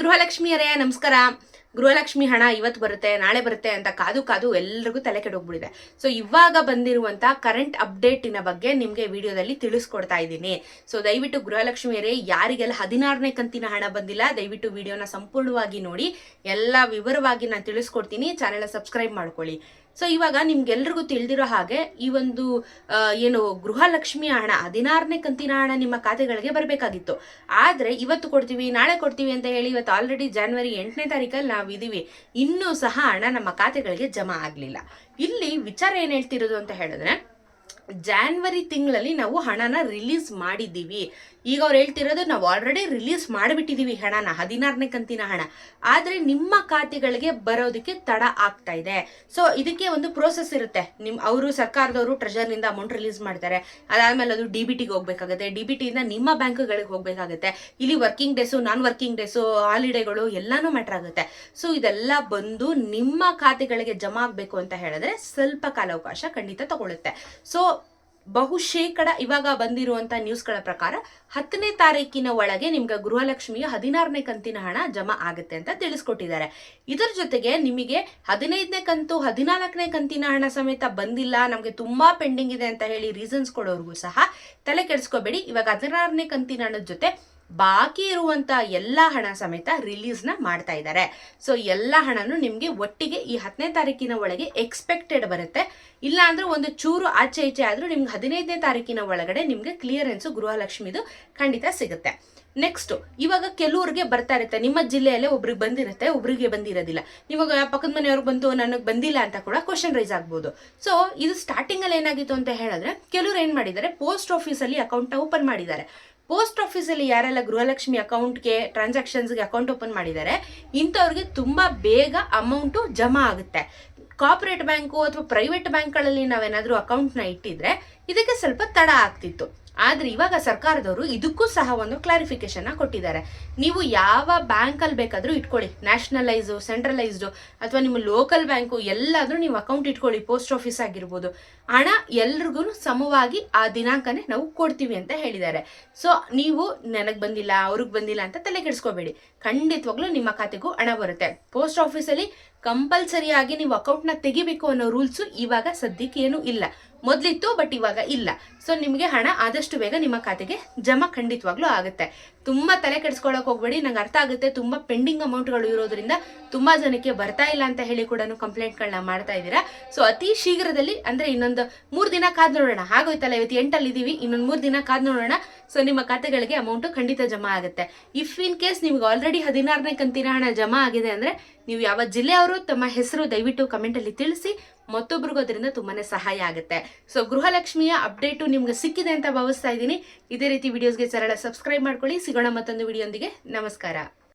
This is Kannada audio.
ಗೃಹಲಕ್ಷ್ಮಿಯರೇ, ನಮಸ್ಕಾರ. ಗೃಹಲಕ್ಷ್ಮಿ ಹಣ ಇವತ್ತು ಬರುತ್ತೆ, ನಾಳೆ ಬರುತ್ತೆ ಅಂತ ಕಾದು ಕಾದು ಎಲ್ರಿಗೂ ತಲೆ ಕೆಡೋಗ್ಬಿಟ್ಟಿದೆ. ಸೊ ಇವಾಗ ಬಂದಿರುವಂಥ ಕರೆಂಟ್ ಅಪ್ಡೇಟಿನ ಬಗ್ಗೆ ನಿಮಗೆ ವಿಡಿಯೋದಲ್ಲಿ ತಿಳಿಸ್ಕೊಡ್ತಾ ಇದ್ದೀನಿ. ಸೊ ದಯವಿಟ್ಟು ಗೃಹಲಕ್ಷ್ಮಿಯರೇ, ಯಾರಿಗೆಲ್ಲ ಹದಿನಾರನೇ ಕಂತಿನ ಹಣ ಬಂದಿಲ್ಲ, ದಯವಿಟ್ಟು ವಿಡಿಯೋನ ಸಂಪೂರ್ಣವಾಗಿ ನೋಡಿ. ಎಲ್ಲ ವಿವರವಾಗಿ ನಾನು ತಿಳಿಸ್ಕೊಡ್ತೀನಿ. ಚಾನೆಲ್ ಸಬ್ಸ್ಕ್ರೈಬ್ ಮಾಡ್ಕೊಳ್ಳಿ. ಸೊ ಇವಾಗ ನಿಮ್ಗೆಲ್ರಿಗೂ ತಿಳಿದಿರೋ ಹಾಗೆ ಈ ಒಂದು ಏನು ಗೃಹಲಕ್ಷ್ಮಿ ಹಣ, ಹದಿನಾರನೇ ಕಂತಿನ ಹಣ ನಿಮ್ಮ ಖಾತೆಗಳಿಗೆ ಬರಬೇಕಾಗಿತ್ತು. ಆದ್ರೆ ಇವತ್ತು ಕೊಡ್ತೀವಿ, ನಾಳೆ ಕೊಡ್ತೀವಿ ಅಂತ ಹೇಳಿ ಇವತ್ತು ಆಲ್ರೆಡಿ ಜಾನ್ವರಿ ಎಂಟನೇ ತಾರೀಕಲ್ಲಿ ನಾವು ಇದೀವಿ ಇನ್ನೂ ಸಹ ಹಣ ನಮ್ಮ ಖಾತೆಗಳಿಗೆ ಜಮಾ ಆಗಲಿಲ್ಲ. ಇಲ್ಲಿ ವಿಚಾರ ಏನು ಹೇಳ್ತಿರೋದು ಅಂತ ಹೇಳಿದ್ರೆ ಜಾನ್ವರಿ ತಿಂಗಳಲ್ಲಿ ನಾವು ಹಣನ ರಿಲೀಸ್ ಮಾಡಿದ್ದೀವಿ. ಈಗ ಅವ್ರು ಹೇಳ್ತಿರೋದು ನಾವು ಆಲ್ರೆಡಿ ರಿಲೀಸ್ ಮಾಡಿಬಿಟ್ಟಿದ್ದೀವಿ ಹಣನ, ಹದಿನಾರನೇ ಕಂತಿನ ಹಣ. ಆದರೆ ನಿಮ್ಮ ಖಾತೆಗಳಿಗೆ ಬರೋದಕ್ಕೆ ತಡ ಆಗ್ತಾ ಇದೆ. ಸೊ ಇದಕ್ಕೆ ಒಂದು ಪ್ರೋಸೆಸ್ ಇರುತ್ತೆ. ನಿಮ್ಮ ಅವರು ಸರ್ಕಾರದವರು ಟ್ರೆಜರ್ನಿಂದ ಅಮೌಂಟ್ ರಿಲೀಸ್ ಮಾಡ್ತಾರೆ. ಅದಾದಮೇಲೆ ಅದು ಡಿ ಬಿ ಟಿಗೆ ಹೋಗ್ಬೇಕಾಗುತ್ತೆ. ಡಿ ಬಿ ಟಿಯಿಂದ ನಿಮ್ಮ ಬ್ಯಾಂಕ್ಗಳಿಗೆ ಹೋಗಬೇಕಾಗುತ್ತೆ. ಇಲ್ಲಿ working days non working days ಹಾಲಿಡೇಗಳು ಎಲ್ಲಾನು ಮ್ಯಾಟರ್ ಆಗುತ್ತೆ. ಸೊ ಇದೆಲ್ಲ ಬಂದು ನಿಮ್ಮ ಖಾತೆಗಳಿಗೆ ಜಮಾ ಆಗಬೇಕು ಅಂತ ಹೇಳಿದ್ರೆ ಸ್ವಲ್ಪ ಕಾಲಾವಕಾಶ ಖಂಡಿತ ತಗೊಳುತ್ತೆ. ಸೊ ಬಹುಶೇಕಡ ಇವಾಗ ಬಂದಿರುವಂತ ನ್ಯೂಸ್ಗಳ ಪ್ರಕಾರ ಹತ್ತನೇ ತಾರೀಕಿನ ಒಳಗೆ ನಿಮ್ಗೆ ಗೃಹಲಕ್ಷ್ಮಿಯ ಹದಿನಾರನೇ ಕಂತಿನ ಹಣ ಜಮಾ ಆಗುತ್ತೆ ಅಂತ ತಿಳಿಸ್ಕೊಟ್ಟಿದ್ದಾರೆ. ಇದರ ಜೊತೆಗೆ ನಿಮಗೆ ಹದಿನೈದನೇ ಕಂತು, ಹದಿನಾಲ್ಕನೇ ಕಂತಿನ ಹಣ ಸಮೇತ ಬಂದಿಲ್ಲ, ನಮಗೆ ತುಂಬಾ ಪೆಂಡಿಂಗ್ ಇದೆ ಅಂತ ಹೇಳಿ ರೀಸನ್ಸ್ ಕೊಡೋರ್ಗೂ ಸಹ ತಲೆ ಕೆಡಿಸ್ಕೋಬೇಡಿ. ಇವಾಗ ಹದಿನಾರನೇ ಕಂತಿನ ಹಣದ ಜೊತೆ ಬಾಕಿ ಇರುವಂತ ಎಲ್ಲ ಹಣ ಸಮೇತ ರಿಲೀಸ್ನ ಮಾಡ್ತಾ ಇದ್ದಾರೆ ಸೊ ಎಲ್ಲ ಹಣನು ನಿಮಗೆ ಒಟ್ಟಿಗೆ ಈ ಹತ್ತನೇ ತಾರೀಕಿನ ಒಳಗೆ ಎಕ್ಸ್ಪೆಕ್ಟೆಡ್ ಬರುತ್ತೆ. ಇಲ್ಲ ಅಂದ್ರೆ ಒಂದು ಚೂರು ಆಚೆ ಈಚೆ ಆದ್ರೂ ನಿಮ್ಗೆ ಹದಿನೈದನೇ ತಾರೀಕಿನ ಒಳಗಡೆ ನಿಮಗೆ ಕ್ಲಿಯರೆನ್ಸ್ ಗೃಹಲಕ್ಷ್ಮಿದು ಖಂಡಿತ ಸಿಗುತ್ತೆ. ನೆಕ್ಸ್ಟ್ ಇವಾಗ ಕೆಲವ್ರಿಗೆ ಬರ್ತಾ ಇರುತ್ತೆ. ನಿಮ್ಮ ಜಿಲ್ಲೆಯಲ್ಲೇ ಒಬ್ರಿಗೆ ಬಂದಿರುತ್ತೆ, ಒಬ್ರಿಗೆ ಬಂದಿರೋದಿಲ್ಲ. ಇವಾಗ ಪಕ್ಕದ ಮನೆಯವ್ರಿಗೆ ಬಂತು ನನಗೆ ಬಂದಿಲ್ಲ ಅಂತ ಕೂಡ ಕ್ವಶನ್ ರೈಸ್ ಆಗ್ಬೋದು. ಸೊ ಇದು ಸ್ಟಾರ್ಟಿಂಗ್ ಅಲ್ಲಿ ಏನಾಗಿತ್ತು ಅಂತ ಹೇಳಿದ್ರೆ, ಕೆಲವ್ರು ಏನು ಮಾಡಿದ್ದಾರೆ ಪೋಸ್ಟ್ ಆಫೀಸಲ್ಲಿ ಅಲ್ಲಿ ಅಕೌಂಟ್ ಓಪನ್ ಮಾಡಿದ್ದಾರೆ. ಪೋಸ್ಟ್ ಆಫೀಸಲ್ಲಿ ಯಾರೆಲ್ಲ ಗೃಹಲಕ್ಷ್ಮಿ ಅಕೌಂಟ್ಗೆ, ಟ್ರಾನ್ಸಾಕ್ಷನ್ಸ್ಗೆ ಅಕೌಂಟ್ ಓಪನ್ ಮಾಡಿದ್ದಾರೆ, ಇಂಥವ್ರಿಗೆ ತುಂಬ ಬೇಗ ಅಮೌಂಟು ಜಮಾ ಆಗುತ್ತೆ. ಕಾರ್ಪೊರೇಟ್ ಬ್ಯಾಂಕು ಅಥವಾ ಪ್ರೈವೇಟ್ ಬ್ಯಾಂಕ್ಗಳಲ್ಲಿ ನಾವೇನಾದರೂ ಅಕೌಂಟ್ನ ಇಟ್ಟಿದ್ರೆ, ಇದಕ್ಕೆ ಸ್ವಲ್ಪ ತಡ ಆಗ್ತಿತ್ತು. ಆದ್ರೆ ಇವಾಗ ಸರ್ಕಾರದವರು ಇದಕ್ಕೂ ಸಹ ಒಂದು ಕ್ಲಾರಿಫಿಕೇಶನ್ ಕೊಟ್ಟಿದ್ದಾರೆ. ನೀವು ಯಾವ ಬ್ಯಾಂಕಲ್ಲಿ ಬೇಕಾದರೂ ಇಟ್ಕೊಳ್ಳಿ. ನ್ಯಾಷನಲೈಸು ಸೆಂಟ್ರಲೈಸ್ಡು ಅಥವಾ ನಿಮ್ಮ ಲೋಕಲ್ ಬ್ಯಾಂಕು ಎಲ್ಲಾದ್ರೂ ನೀವು ಅಕೌಂಟ್ ಇಟ್ಕೊಳ್ಳಿ ಪೋಸ್ಟ್ ಆಫೀಸ್ ಆಗಿರ್ಬೋದು. ಹಣ ಎಲ್ರಿಗೂ ಸಮವಾಗಿ ಆ ದಿನಾಂಕನೇ ನಾವು ಕೊಡ್ತೀವಿ ಅಂತ ಹೇಳಿದ್ದಾರೆ. ಸೊ ನೀವು ನನಗೆ ಬಂದಿಲ್ಲ, ಅವ್ರಿಗೆ ಬಂದಿಲ್ಲ ಅಂತ ತಲೆ ಕೆಡಿಸ್ಕೋಬೇಡಿ. ಖಂಡಿತವಾಗ್ಲೂ ನಿಮ್ಮ ಖಾತೆಗೂ ಹಣ ಬರುತ್ತೆ. ಪೋಸ್ಟ್ ಆಫೀಸಲ್ಲಿ ಕಂಪಲ್ಸರಿಯಾಗಿ ನೀವು ಅಕೌಂಟ್ನ ತೆಗಿಬೇಕು ಅನ್ನೋ ರೂಲ್ಸು ಇವಾಗ ಸದ್ಯಕ್ಕೆ ಏನೂ ಇಲ್ಲ. ಮೊದಲಿತ್ತು ಬಟ್ ಇವಾಗ ಇಲ್ಲ. ಸೊ ನಿಮಗೆ ಹಣ ಆದಷ್ಟು ಬೇಗ ನಿಮ್ಮ ಖಾತೆಗೆ ಜಮಾ ಖಂಡಿತವಾಗ್ಲೂ ಆಗುತ್ತೆ. ತುಂಬಾ ತಲೆ ಕೆಡಿಸ್ಕೊಳ್ಳೋಕೆ ಹೋಗ್ಬೇಡಿ. ನಂಗೆ ಅರ್ಥ ಆಗುತ್ತೆ. ತುಂಬಾ ಪೆಂಡಿಂಗ್ ಅಮೌಂಟ್ಗಳು ಇರೋದ್ರಿಂದ ತುಂಬಾ ಜನಕ್ಕೆ ಬರ್ತಾ ಇಲ್ಲ ಅಂತ ಹೇಳಿ ಕೂಡ ಕಂಪ್ಲೇಂಟ್ಗಳನ್ನ ಮಾಡ್ತಾ ಇದ್ದೀರಾ. ಸೊ ಅತಿ ಶೀಘ್ರದಲ್ಲಿ, ಅಂದ್ರೆ ಇನ್ನೊಂದು ಮೂರು ದಿನ ಕಾದ್ ನೋಡೋಣ. ಆಗೋಯ್ತಲ್ಲ ಇವತ್ತು ಎಂಟಲ್ಲಿ ಇದೀವಿ. ಇನ್ನೊಂದು ಮೂರು ದಿನ ಕಾದ್ ನೋಡೋಣ. ಸೊ ನಿಮ್ಮ ಖಾತೆಗಳಿಗೆ ಅಮೌಂಟ್ ಖಂಡಿತ ಜಮಾ ಆಗುತ್ತೆ. ಇಫ್ ಇನ್ ಕೇಸ್ ನಿಮ್ಗೆ ಆಲ್ರೆಡಿ ಹದಿನಾರನೇ ಕಂತಿನ ಹಣ ಜಮಾ ಆಗಿದೆ ಅಂದ್ರೆ, ನೀವು ಯಾವ ಜಿಲ್ಲೆಯವರು ತಮ್ಮ ಹೆಸರು ದಯವಿಟ್ಟು ಕಮೆಂಟ್ ಅಲ್ಲಿ ತಿಳಿಸಿ. ಮತ್ತೊಬ್ರಿಗೂ ಅದರಿಂದ ತುಂಬಾನೇ ಸಹಾಯ ಆಗುತ್ತೆ. ಸೊ ಗೃಹಲಕ್ಷ್ಮಿಯ ಅಪ್ಡೇಟು ನಿಮ್ಗೆ ಸಿಕ್ಕಿದೆ ಅಂತ ಭಾವಿಸ್ತಾ ಇದ್ದೀನಿ. ಇದೇ ರೀತಿ ವಿಡಿಯೋಸ್ಗೆ ಸರಳ ಸಬ್ಸ್ಕ್ರೈಬ್ ಮಾಡ್ಕೊಳ್ಳಿ. ಸಿಗೋಣ ಮತ್ತೊಂದು ವಿಡಿಯೋಂದಿಗೆ ನಮಸ್ಕಾರ.